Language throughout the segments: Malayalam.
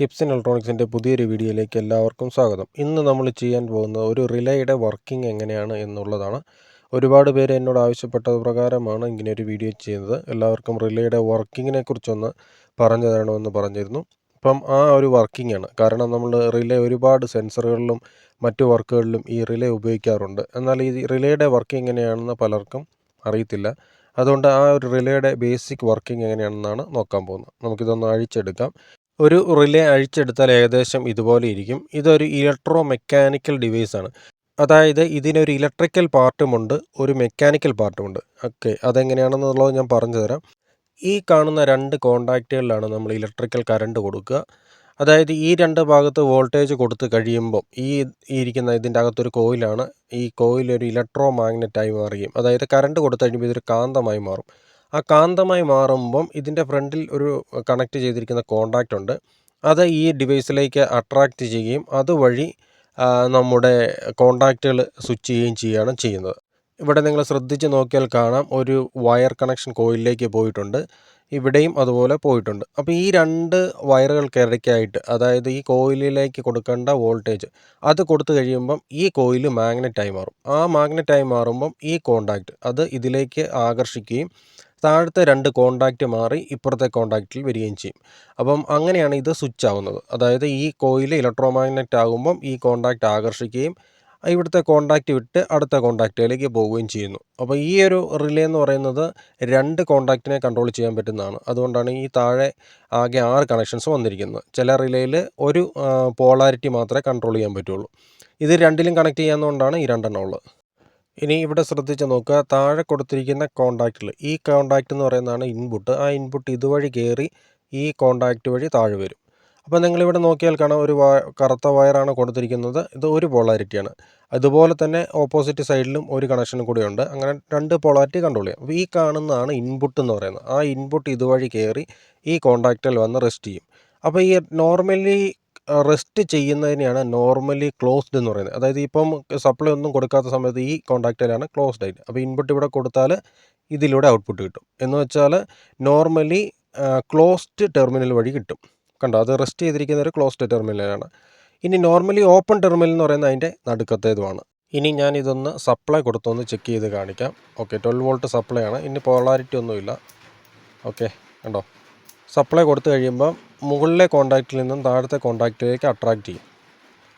ഹിപ്സൺ ഇലക്ട്രോണിക്സിന്റെ പുതിയൊരു വീഡിയോയിലേക്ക് എല്ലാവർക്കും സ്വാഗതം. ഇന്ന് നമ്മൾ ചെയ്യാൻ പോകുന്നത് ഒരു റിലേയുടെ വർക്കിംഗ് എങ്ങനെയാണ് എന്നുള്ളതാണ്. ഒരുപാട് പേര് എന്നോട് ആവശ്യപ്പെട്ടത് പ്രകാരമാണ് ഇങ്ങനെ ഒരു വീഡിയോ ചെയ്യുന്നത്. എല്ലാവർക്കും റിലേയുടെ വർക്കിങ്ങിനെ കുറിച്ചൊന്ന് പറഞ്ഞു തരണമെന്ന് പറഞ്ഞിരുന്നു. അപ്പം ആ ഒരു വർക്കിംഗ് ആണ്. കാരണം നമ്മൾ റിലേ ഒരുപാട് സെൻസറുകളിലും മറ്റു വർക്കുകളിലും ഈ റിലേ ഉപയോഗിക്കാറുണ്ട്. എന്നാൽ ഈ റിലേയുടെ വർക്കിംഗ് എങ്ങനെയാണെന്ന് പലർക്കും അറിയത്തില്ല. അതുകൊണ്ട് ആ ഒരു റിലേയുടെ ബേസിക് വർക്കിംഗ് എങ്ങനെയാണെന്നാണ് നോക്കാൻ പോകുന്നത്. നമുക്കിതൊന്ന് അഴിച്ചെടുക്കാം. ഒരു റിലേ അഴിച്ചെടുത്താൽ ഏകദേശം ഇതുപോലെ ഇരിക്കും. ഇതൊരു ഇലക്ട്രോ മെക്കാനിക്കൽ ഡിവൈസാണ് അതായത് ഇതിനൊരു ഇലക്ട്രിക്കൽ പാർട്ടുമുണ്ട് ഒരു മെക്കാനിക്കൽ പാർട്ടുമുണ്ട് ഓക്കെ അതെങ്ങനെയാണെന്നുള്ളത് ഞാൻ പറഞ്ഞു തരാം ഈ കാണുന്ന രണ്ട് കോണ്ടാക്റ്റുകളിലാണ് നമ്മൾ ഇലക്ട്രിക്കൽ കറണ്ട് കൊടുക്കുക. അതായത് ഈ രണ്ട് ഭാഗത്ത് വോൾട്ടേജ് കൊടുത്ത് കഴിയുമ്പോൾ ഈ ഇരിക്കുന്ന ഇതിന്റെ അകത്തൊരു കോയിലാണ്. ഈ കോയിൽ ഒരു ഇലക്ട്രോ മാഗ്നറ്റായി മാറുകയും അതായത് കറണ്ട് കൊടുത്തു കഴിയുമ്പോൾ ഇതൊരു കാന്തമായി മാറും. ആ കാന്തമായി മാറുമ്പം ഇതിന്റെ ഫ്രണ്ടിൽ ഒരു കണക്ട് ചെയ്തിരിക്കുന്ന കോണ്ടാക്റ്റ് ഉണ്ട്. അത് ഈ ഡിവൈസിലേക്ക് അട്രാക്റ്റ് ചെയ്യുകയും അതുവഴി നമ്മുടെ കോണ്ടാക്റ്റുകൾ സ്വിച്ച് ചെയ്യുകയും ചെയ്യുകയാണ് ചെയ്യുന്നത്. ഇവിടെ നിങ്ങൾ ശ്രദ്ധിച്ച് നോക്കിയാൽ കാണാം ഒരു വയർ കണക്ഷൻ കോയിലിലേക്ക് പോയിട്ടുണ്ട്. ഇവിടെയും അതുപോലെ പോയിട്ടുണ്ട്. അപ്പോൾ ഈ രണ്ട് വയറുകൾക്കിടയ്ക്കായിട്ട് അതായത് ഈ കോയിലിലേക്ക് കൊടുക്കേണ്ട വോൾട്ടേജ് അത് കൊടുത്തു കഴിയുമ്പം ഈ കോയിൽ മാഗ്നറ്റായി മാറും. ആ മാഗ്നറ്റായി മാറുമ്പം ഈ കോണ്ടാക്റ്റ് അത് ഇതിലേക്ക് ആകർഷിക്കുകയും താഴത്തെ രണ്ട് കോണ്ടാക്റ്റ് മാറി ഇപ്പുറത്തെ കോണ്ടാക്റ്റിൽ വരികയും ചെയ്യും. അപ്പം അങ്ങനെയാണ് ഇത് സ്വിച്ച് ആവുന്നത്. അതായത് ഈ കോയിൽ ഇലക്ട്രോ മാഗ്നറ്റ് ആകുമ്പം ഈ കോണ്ടാക്റ്റ് ആകർഷിക്കുകയും ഇവിടുത്തെ കോണ്ടാക്റ്റ് വിട്ട് അടുത്ത കോണ്ടാക്റ്റിലേക്ക് പോവുകയും ചെയ്യുന്നു. അപ്പോൾ ഈ ഒരു റിലേ എന്ന് പറയുന്നത് രണ്ട് കോണ്ടാക്റ്റിനെ കൺട്രോൾ ചെയ്യാൻ പറ്റുന്നതാണ്. അതുകൊണ്ടാണ് ഈ താഴെ ആകെ ആറ് കണക്ഷൻസ് വന്നിരിക്കുന്നത്. ചില റിലേയിൽ ഒരു പോളാരിറ്റി മാത്രമേ കൺട്രോൾ ചെയ്യാൻ പറ്റുള്ളൂ. ഇത് രണ്ടിലും കണക്ട് ചെയ്യാവുന്നതുകൊണ്ടാണ് ഈ രണ്ടെണ്ണം ഉള്ളത്. ഇനി ഇവിടെ ശ്രദ്ധിച്ച് നോക്കുക. താഴെ കൊടുത്തിരിക്കുന്ന കോണ്ടാക്റ്റിൽ ഈ കോണ്ടാക്റ്റ് എന്ന് പറയുന്നതാണ് ഇൻപുട്ട് ആ ഇൻപുട്ട് ഇതുവഴി കയറി ഈ കോണ്ടാക്റ്റ് വഴി താഴെ വരും. അപ്പോൾ നിങ്ങളിവിടെ നോക്കിയാൽ കാണാം ഒരു കറുത്ത വയറാണ് കൊടുത്തിരിക്കുന്നത്. ഇത് ഒരു പോളാരിറ്റിയാണ് അതുപോലെ തന്നെ ഓപ്പോസിറ്റ് സൈഡിലും ഒരു കണക്ഷനും കൂടിയുണ്ട്. അങ്ങനെ രണ്ട് പോളാരിറ്റി കൺട്രോൾ ചെയ്യാം. അപ്പോൾ ഈ കാണുന്നതാണ് ഇൻപുട്ട് എന്ന് പറയുന്നത്. ആ ഇൻപുട്ട് ഇതുവഴി കയറി ഈ കോണ്ടാക്റ്റിൽ വന്ന് റെസ്റ്റ് ചെയ്യും. അപ്പോൾ ഈ നോർമലി റെസ്റ്റ് ചെയ്യുന്നതിനെയാണ് നോർമലി ക്ലോസ്ഡ് എന്ന് പറയുന്നത്. അതായത് ഇപ്പം സപ്ലൈ ഒന്നും കൊടുക്കാത്ത സമയത്ത് ഈ കോണ്ടാക്റ്റിലാണ് ക്ലോസ്ഡ് ആയിട്ട്. അപ്പോൾ ഇൻപുട്ട് ഇവിടെ കൊടുത്താൽ ഇതിലൂടെ ഔട്ട്പുട്ട് കിട്ടും. എന്ന് വെച്ചാൽ നോർമലി ക്ലോസ്ഡ് ടെർമിനൽ വഴി കിട്ടും. കണ്ടോ? അത് റെസ്റ്റ് ചെയ്തിരിക്കുന്ന ഒരു ക്ലോസ്ഡ് ടെർമിനലാണ്. ഇനി നോർമലി ഓപ്പൺ ടെർമിനൽ എന്ന് പറയുന്നത് അതിന്റെ നടുക്കത്തേതുമാണ്. ഇനി ഞാൻ ഇതൊന്ന് സപ്ലൈ കൊടുത്തൊന്ന് ചെക്ക് ചെയ്ത് കാണിക്കാം. ഓക്കെ ട്വൽവ് വോൾട്ട് സപ്ലൈ ആണ്. ഇനി പോളാരിറ്റി ഒന്നുമില്ല. ഓക്കെ കണ്ടോ? സപ്ലൈ കൊടുത്തു കഴിയുമ്പോൾ മുകളിലെ കോണ്ടാക്റ്റിൽ നിന്നും താഴത്തെ കോണ്ടാക്റ്റിലേക്ക് അട്രാക്റ്റ് ചെയ്യും.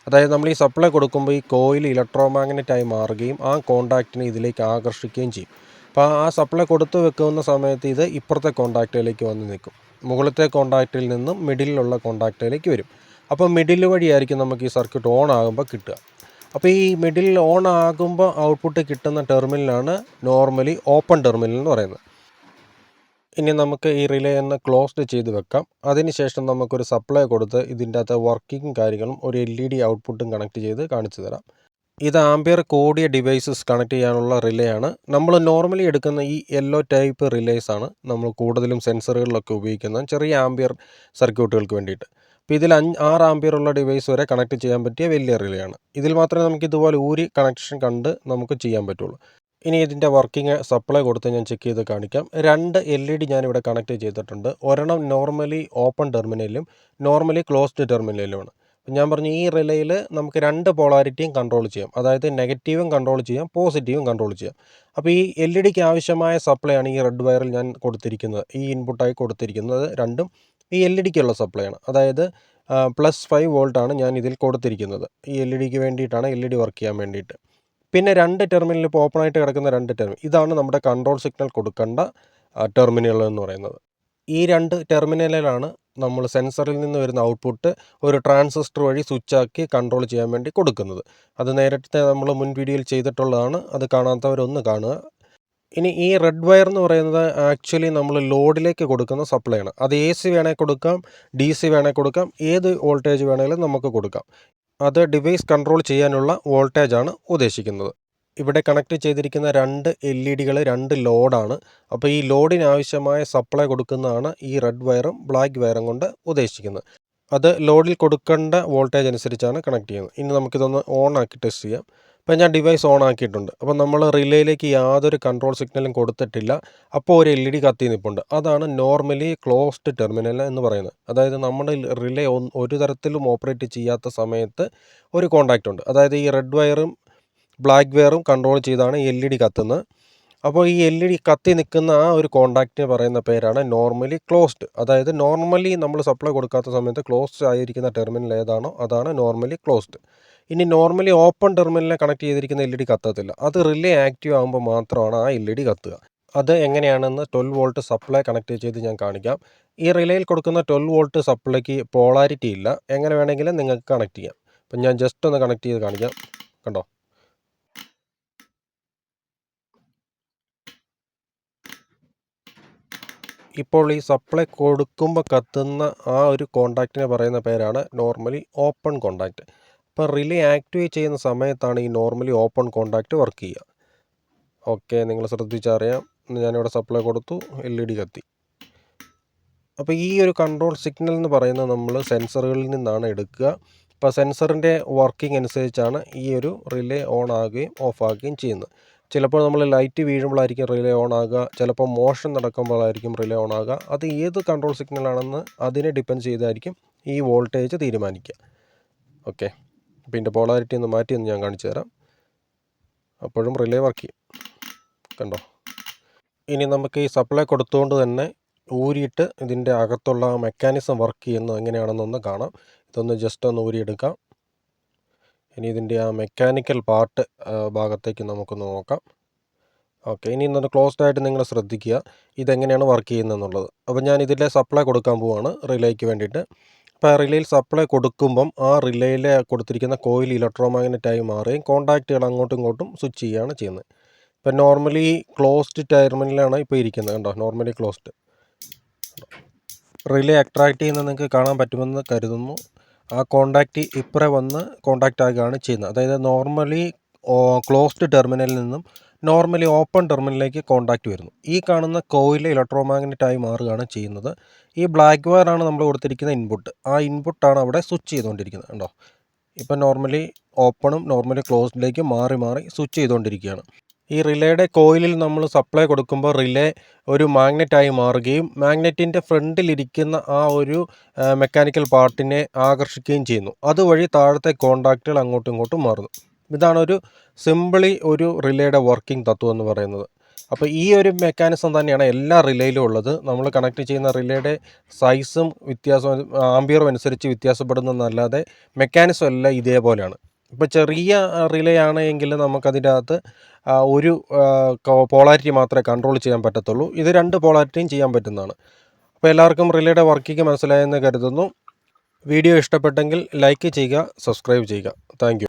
അതായത് നമ്മൾ ഈ സപ്ലൈ കൊടുക്കുമ്പോൾ ഈ കോയിൽ ഇലക്ട്രോ മാഗ്നറ്റായി മാറുകയും ആ കോണ്ടാക്റ്റിനെ ഇതിലേക്ക് ആകർഷിക്കുകയും ചെയ്യും. അപ്പോൾ ആ സപ്ലൈ കൊടുത്തു വെക്കുന്ന സമയത്ത് ഇത് ഇപ്പുറത്തെ കോണ്ടാക്റ്റിലേക്ക് വന്ന് നിൽക്കും. മുകളിലത്തെ കോണ്ടാക്റ്റിൽ നിന്നും മിഡിലുള്ള കോണ്ടാക്റ്റിലേക്ക് വരും. അപ്പോൾ മിഡിൽ വഴിയായിരിക്കും നമുക്ക് ഈ സർക്യൂട്ട് ഓൺ ആകുമ്പോൾ കിട്ടുക. അപ്പോൾ ഈ മിഡിൽ ഓൺ ആകുമ്പോൾ ഔട്ട്പുട്ട് കിട്ടുന്ന ടെർമിനലാണ് നോർമലി ഓപ്പൺ ടെർമിനൽ എന്ന് പറയുന്നത്. ഇനി നമുക്ക് ഈ റിലേ ഒന്ന് ക്ലോസ്ഡ് ചെയ്ത് വെക്കാം. അതിനുശേഷം നമുക്കൊരു സപ്ലൈ കൊടുത്ത് ഇതിന്റെ അകത്ത് വർക്കിംഗ് കാര്യങ്ങളും ഒരു എൽ ഇ ഡി ഔട്ട്പുട്ടും കണക്ട് ചെയ്ത് കാണിച്ചു തരാം. ഇത് ആംബിയർ കൂടിയ ഡിവൈസസ് കണക്ട് ചെയ്യാനുള്ള റിലേ ആണ്. നമ്മൾ നോർമലി എടുക്കുന്ന ഈ യെല്ലോ ടൈപ്പ് റിലേസ് ആണ് നമ്മൾ കൂടുതലും സെൻസറുകളിലൊക്കെ ഉപയോഗിക്കുന്നത് ചെറിയ ആംബിയർ സർക്യൂട്ടുകൾക്ക് വേണ്ടിയിട്ട്. അപ്പോൾ ഇതിൽ അഞ്ച് ആറ് ആംബിയർ ഉള്ള ഡിവൈസ് വരെ കണക്ട് ചെയ്യാൻ പറ്റിയ വലിയ റിലേ ആണ്. ഇതിൽ മാത്രമേ നമുക്ക് ഇതുപോലെ ഊരി കണക്ഷൻ കണ്ട് നമുക്ക് ചെയ്യാൻ പറ്റുള്ളൂ. ഇനി ഇതിന്റെ വർക്കിംഗ് സപ്ലൈ കൊടുത്ത് ഞാൻ ചെക്ക് ചെയ്ത് കാണിക്കാം. രണ്ട് എൽ ഇ ഡി ഞാനിവിടെ കണക്ട് ചെയ്തിട്ടുണ്ട്. ഒരെണ്ണം നോർമലി ഓപ്പൺ ടെർമിനലിലും നോർമലി ക്ലോസ്ഡ് ടെർമിനലിലുമാണ് ഞാൻ പറഞ്ഞു ഈ റിലയിൽ നമുക്ക് രണ്ട് പോളാരിറ്റിയും കൺട്രോൾ ചെയ്യാം. അതായത് നെഗറ്റീവും കൺട്രോൾ ചെയ്യാം പോസിറ്റീവും കൺട്രോൾ ചെയ്യാം. അപ്പോൾ ഈ എൽ ഇ ഡിക്ക് ആവശ്യമായ സപ്ലൈ ആണ് ഈ റെഡ് വയറിൽ ഞാൻ കൊടുത്തിരിക്കുന്നത്. ഈ ഇൻപുട്ടായി കൊടുത്തിരിക്കുന്നത് രണ്ടും ഈ എൽ ഇ ഡിക്കുള്ള സപ്ലൈ ആണ്. അതായത് പ്ലസ് ഫൈവ് വോൾട്ടാണ് ഞാൻ ഇതിൽ കൊടുത്തിരിക്കുന്നത്. ഈ എൽ ഇ ഡിക്ക് വേണ്ടിയിട്ടാണ് എൽ ഇ ഡി വർക്ക് ചെയ്യാൻ വേണ്ടിയിട്ട്. പിന്നെ രണ്ട് ടെർമിനൽ ഇപ്പോൾ ഓപ്പൺ ആയിട്ട് കിടക്കുന്ന രണ്ട് ടെർമിനൽ ഇതാണ് നമ്മുടെ കൺട്രോൾ സിഗ്നൽ കൊടുക്കേണ്ട ടെർമിനലുകൾ എന്ന് പറയുന്നത്. ഈ രണ്ട് ടെർമിനലിലാണ് നമ്മൾ സെൻസറിൽ നിന്ന് വരുന്ന ഔട്ട്പുട്ട് ഒരു ട്രാൻസിസ്റ്റർ വഴി സ്വിച്ച് ആക്കി കൺട്രോൾ ചെയ്യാൻ വേണ്ടി കൊടുക്കുന്നത്. അത് നേരത്തെ നമ്മൾ മുൻ വീഡിയോയിൽ ചെയ്തിട്ടുള്ളതാണ് അത് കാണാത്തവരൊന്ന് കാണുക. ഇനി ഈ റെഡ് വയർ എന്ന് പറയുന്നത് ആക്ച്വലി നമ്മൾ ലോഡിലേക്ക് കൊടുക്കുന്ന സപ്ലൈ ആണ്. അത് എ സി വേണേൽ കൊടുക്കാം ഡി സി വേണേൽ കൊടുക്കാം ഏത് വോൾട്ടേജ് വേണമെങ്കിലും നമുക്ക് കൊടുക്കാം. അത് ഡിവൈസ് കൺട്രോൾ ചെയ്യാനുള്ള വോൾട്ടേജ് ആണ് ഉദ്ദേശിക്കുന്നത്. ഇവിടെ കണക്ട് ചെയ്തിരിക്കുന്ന രണ്ട് എൽ ഇ ഡികൾ രണ്ട് ലോഡാണ്. അപ്പോൾ ഈ ലോഡിന് ആവശ്യമായ സപ്ലൈ കൊടുക്കുന്നതാണ് ഈ റെഡ് വയറും ബ്ലാക്ക് വയറും കൊണ്ട് ഉദ്ദേശിക്കുന്നത്. അത് ലോഡിൽ കൊടുക്കേണ്ട വോൾട്ടേജ് അനുസരിച്ചാണ് കണക്ട് ചെയ്യുന്നത്. ഇനി നമുക്കിതൊന്ന് ഓൺ ആക്കി ടെസ്റ്റ് ചെയ്യാം. ഇപ്പം ഞാൻ ഡിവൈസ് ഓൺ ആക്കിയിട്ടുണ്ട്. അപ്പോൾ നമ്മൾ റിലേയിലേക്ക് യാതൊരു കൺട്രോൾ സിഗ്നലും കൊടുത്തിട്ടില്ല. അപ്പോൾ ഒരു എൽ ഇ ഡി കത്തി നിൽപ്പുണ്ട് അതാണ് നോർമലി ക്ലോസ്ഡ് ടെർമിനൽ എന്ന് പറയുന്നത്. അതായത് നമ്മുടെ റിലേ ഒരു തരത്തിലും ഓപ്പറേറ്റ് ചെയ്യാത്ത സമയത്ത് ഒരു കോണ്ടാക്റ്റ് ഉണ്ട്. അതായത് ഈ റെഡ് വയറും ബ്ലാക്ക് വയറും കൺട്രോൾ ചെയ്താണ് എൽ ഇ ഡി കത്തുന്നത്. അപ്പോൾ ഈ എൽ ഇ ഡി കത്തി നിൽക്കുന്ന ആ ഒരു കോണ്ടാക്റ്റിന് പറയുന്ന പേരാണ് നോർമലി ക്ലോസ്ഡ് അതായത് നോർമലി നമ്മൾ സപ്ലൈ കൊടുക്കാത്ത സമയത്ത് ക്ലോസ്ഡ് ആയിരിക്കുന്ന ടെർമിനൽ ഏതാണോ അതാണ് നോർമലി ക്ലോസ്ഡ് ഇനി നോർമലി ഓപ്പൺ ടെർമിനലിനെ കണക്ട് ചെയ്തിരിക്കുന്ന എൽ ഇ ഡി കത്തത്തില്ല. അത് റിലേ ആക്റ്റീവ് ആകുമ്പോൾ മാത്രമാണ് ആ എൽ ഇ ഡി കത്തുക. അത് എങ്ങനെയാണെന്ന് ട്വൽവ് വോൾട്ട് സപ്ലൈ കണക്ട് ചെയ്ത് ഞാൻ കാണിക്കാം. ഈ റിലേയിൽ കൊടുക്കുന്ന ട്വൽവ് വോൾട്ട് സപ്ലൈക്ക് പോളാരിറ്റി ഇല്ല. എങ്ങനെ വേണമെങ്കിലും നിങ്ങൾക്ക് കണക്ട് ചെയ്യാം. അപ്പം ഞാൻ ജസ്റ്റ് ഒന്ന് കണക്ട് ചെയ്ത് കാണിക്കാം. കണ്ടോ? ഇപ്പോൾ ഈ സപ്ലൈ കൊടുക്കുമ്പോൾ കത്തുന്ന ആ ഒരു കോണ്ടാക്റ്റിനെ പറയുന്ന പേരാണ് നോർമലി ഓപ്പൺ കോണ്ടാക്റ്റ് അപ്പോൾ റിലേ ആക്ടിവേറ്റ് ചെയ്യുന്ന സമയത്താണ് ഈ നോർമലി ഓപ്പൺ കോണ്ടാക്റ്റ് വർക്ക് ചെയ്യുക. ഓക്കെ നിങ്ങൾ ശ്രദ്ധിച്ചറിയാം. ഞാനിവിടെ സപ്ലൈ കൊടുത്തു എൽ ഇ ഡി കത്തി. അപ്പോൾ ഈ ഒരു കൺട്രോൾ സിഗ്നൽ എന്ന് പറയുന്നത് നമ്മൾ സെൻസറുകളിൽ നിന്നാണ് എടുക്കുക. അപ്പോൾ സെൻസറിന്റെ വർക്കിംഗ് അനുസരിച്ചാണ് ഈ ഒരു റിലേ ഓൺ ആകുകയും ഓഫ് ആകുകയും ചെയ്യുന്നത്. ചിലപ്പോൾ നമ്മൾ ലൈറ്റ് വീഴുമ്പോഴായിരിക്കും റിലേ ഓൺ ആകുക ചിലപ്പോൾ മോഷൻ നടക്കുമ്പോഴായിരിക്കും റിലേ ഓൺ ആകുക. അത് ഏത് കൺട്രോൾ സിഗ്നലാണെന്ന് അതിനെ ഡിപ്പെൻഡ് ചെയ്തായിരിക്കും ഈ വോൾട്ടേജ് തീരുമാനിക്കുക. ഓക്കെ. അപ്പോൾ ഇതിന്റെ പോളാരിറ്റി ഒന്ന് മാറ്റി ഒന്ന് ഞാൻ കാണിച്ചു തരാം. അപ്പോഴും റിലേ വർക്ക് ചെയ്യും. കണ്ടോ? ഇനി നമുക്ക് ഈ സപ്ലൈ കൊടുത്തുകൊണ്ട് തന്നെ ഊരിയിട്ട് ഇതിന്റെ അകത്തുള്ള മെക്കാനിസം വർക്ക് ചെയ്യുന്നത് എങ്ങനെയാണെന്നൊന്ന് കാണാം. ഇതൊന്ന് ജസ്റ്റ് ഒന്ന് ഊരിയെടുക്കാം. ഇനി ഇതിന്റെ ആ മെക്കാനിക്കൽ പാർട്ട് ഭാഗത്തേക്ക് നമുക്കൊന്ന് നോക്കാം. ഓക്കെ ഇനി ഇന്നൊന്ന് ക്ലോസ്ഡ് ആയിട്ട് നിങ്ങൾ ശ്രദ്ധിക്കുക. ഇതെങ്ങനെയാണ് വർക്ക് ചെയ്യുന്നതെന്നുള്ളത്. അപ്പോൾ ഞാൻ ഇതിലെ സപ്ലൈ കൊടുക്കാൻ പോവാണ് റിലേക്ക് വേണ്ടിയിട്ട്. അപ്പോൾ ആ റിലേയിൽ സപ്ലൈ കൊടുക്കുമ്പം ആ റിലേയിൽ കൊടുത്തിരിക്കുന്ന കോയിൽ ഇലക്ട്രോ മാഗ്നറ്റായി മാറുകയും കോൺടാക്റ്റുകൾ അങ്ങോട്ടും ഇങ്ങോട്ടും സ്വിച്ച് ചെയ്യുകയാണ് ചെയ്യുന്നത്. ഇപ്പം നോർമലി ക്ലോസ്ഡ് ടെർമിനലാണ് ഇപ്പോൾ ഇരിക്കുന്നത് കണ്ടോ? നോർമലി ക്ലോസ്ഡ് റിലേ അട്രാക്ട് ചെയ്യുന്നത് നിങ്ങൾക്ക് കാണാൻ പറ്റുമെന്ന് കരുതുന്നു. ആ കോണ്ടാക്റ്റ് ഇപ്പുറേ വന്ന് കോണ്ടാക്റ്റ് ആകുകയാണ് ചെയ്യുന്നത്. അതായത് നോർമലി ക്ലോസ്ഡ് ടെർമിനലിൽ നിന്നും നോർമലി ഓപ്പൺ ടെർമിനലിലേക്ക് കോണ്ടാക്റ്റ് വരുന്നു. ഈ കാണുന്ന കോയിൽ ഇലക്ട്രോ മാഗ്നറ്റായി മാറുകയാണ് ചെയ്യുന്നത്. ഈ ബ്ലാക്ക് വയറാണ് നമ്മൾ കൊടുത്തിരിക്കുന്ന ഇൻപുട്ട് ആ ഇൻപുട്ടാണ് അവിടെ സ്വിച്ച് ചെയ്തുകൊണ്ടിരിക്കുന്നത് കണ്ടോ? ഇപ്പം നോർമലി ഓപ്പണും നോർമലി ക്ലോസ്ഡിലേക്ക് മാറി മാറി സ്വിച്ച് ചെയ്തുകൊണ്ടിരിക്കുകയാണ്. ഈ റിലേയുടെ കോയിലിൽ നമ്മൾ സപ്ലൈ കൊടുക്കുമ്പോൾ റിലേ ഒരു മാഗ്നറ്റായി മാറുകയും മാഗ്നറ്റിന്റെ ഫ്രണ്ടിലിരിക്കുന്ന ആ ഒരു മെക്കാനിക്കൽ പാർട്ടിനെ ആകർഷിക്കുകയും ചെയ്യുന്നു. അതുവഴി താഴത്തെ കോണ്ടാക്റ്റുകൾ അങ്ങോട്ടും ഇങ്ങോട്ടും മാറുന്നു. ഇതാണ് ഒരു സിമ്പിളി ഒരു റിലേയുടെ വർക്കിംഗ് തത്വം എന്ന് പറയുന്നത്. അപ്പോൾ ഈ ഒരു മെക്കാനിസം തന്നെയാണ് എല്ലാ റിലേയിലും ഉള്ളത്. നമ്മൾ കണക്ട് ചെയ്യുന്ന റിലേയുടെ സൈസും വ്യത്യാസം ആംബിയറും അനുസരിച്ച് വ്യത്യാസപ്പെടുന്നതല്ലാതെ മെക്കാനിസം എല്ലാം ഇതേപോലെയാണ്. ഇപ്പോൾ ചെറിയ റിലേ ആണെങ്കിൽ നമുക്കതിന്റെ അകത്ത് ഒരു പോളാരിറ്റി മാത്രമേ കൺട്രോൾ ചെയ്യാൻ പറ്റത്തുള്ളൂ. ഇത് രണ്ട് പോളാരിറ്റിയും ചെയ്യാൻ പറ്റുന്നതാണ്. അപ്പോൾ എല്ലാവർക്കും റിലേയുടെ വർക്കിംഗ് മനസ്സിലായെന്ന് കരുതുന്നു. വീഡിയോ ഇഷ്ടപ്പെട്ടെങ്കിൽ ലൈക്ക് ചെയ്യുക സബ്സ്ക്രൈബ് ചെയ്യുക. താങ്ക്